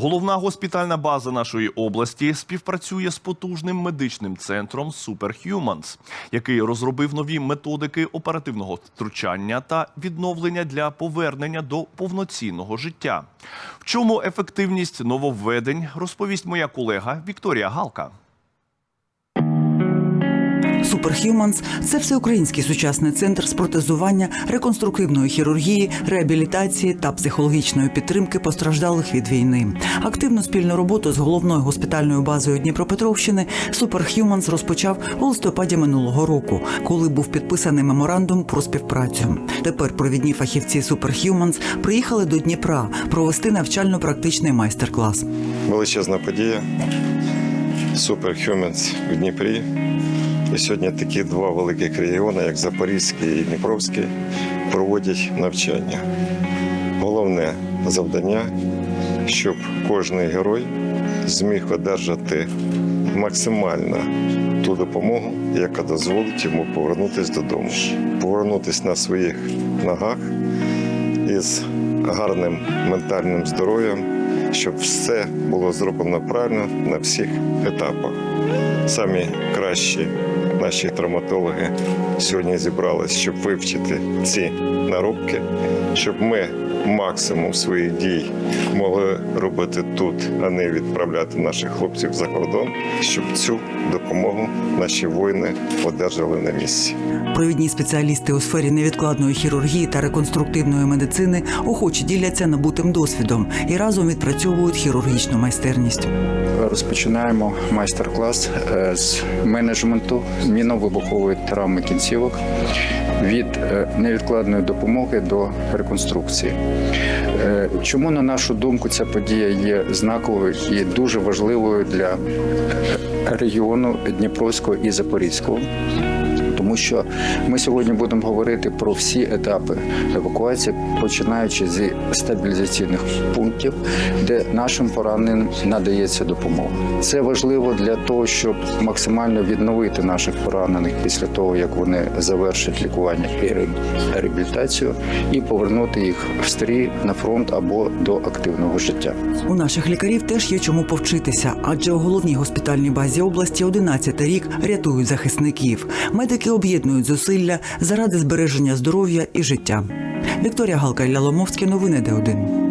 Головна госпітальна база нашої області співпрацює з потужним медичним центром Superhumans, який розробив нові методики оперативного втручання та відновлення для повернення до повноцінного життя. В чому ефективність нововведень розповість моя колега Вікторія Галка. Superhumans – це всеукраїнський сучасний центр з протезування, реконструктивної хірургії, реабілітації та психологічної підтримки постраждалих від війни. Активну спільну роботу з головною госпітальною базою Дніпропетровщини Superhumans розпочав у листопаді минулого року, коли був підписаний меморандум про співпрацю. Тепер провідні фахівці Superhumans приїхали до Дніпра провести навчально-практичний майстер-клас. величезна подія. Superhumans в Дніпрі. І сьогодні такі два великих регіони, як Запорізький і Дніпровський, проводять навчання. Головне завдання, щоб кожен герой зміг одержати максимально ту допомогу, яка дозволить йому повернутися додому, повернутися на своїх ногах із гарним ментальним здоров'ям, щоб все було зроблено правильно на всіх етапах. Самі кращі наші травматологи сьогодні зібрались, щоб вивчити ці наробки, щоб ми максимум своїх дій могли робити тут, а не відправляти наших хлопців за кордон, щоб цю допомогу наші воїни одержали на місці. Провідні спеціалісти у сфері невідкладної хірургії та реконструктивної медицини охоче діляться набутим досвідом і разом відпрацьовують хірургічну майстерність. Розпочинаємо майстер-клас е, з менеджменту мінно-вибухової травми кінцівок від е, невідкладної допомоги до реконструкції. Е, Чому, на нашу думку, ця подія є знаковою і дуже важливою для е, регіону Дніпровського і Запорізького? Тому що ми сьогодні будемо говорити про всі етапи евакуації, починаючи зі стабілізаційних пунктів, де нашим пораненим надається допомога. Це важливо для того, щоб максимально відновити наших поранених після того, як вони завершать лікування і реабілітацію, і повернути їх в стрій на фронт або до активного життя. У наших лікарів теж є чому повчитися, адже у головній госпітальній базі області 11 рік рятують захисників. Медики об'єднують зусилля заради збереження здоров'я і життя. Вікторія Галка Ілля Ломовський, новини Д1.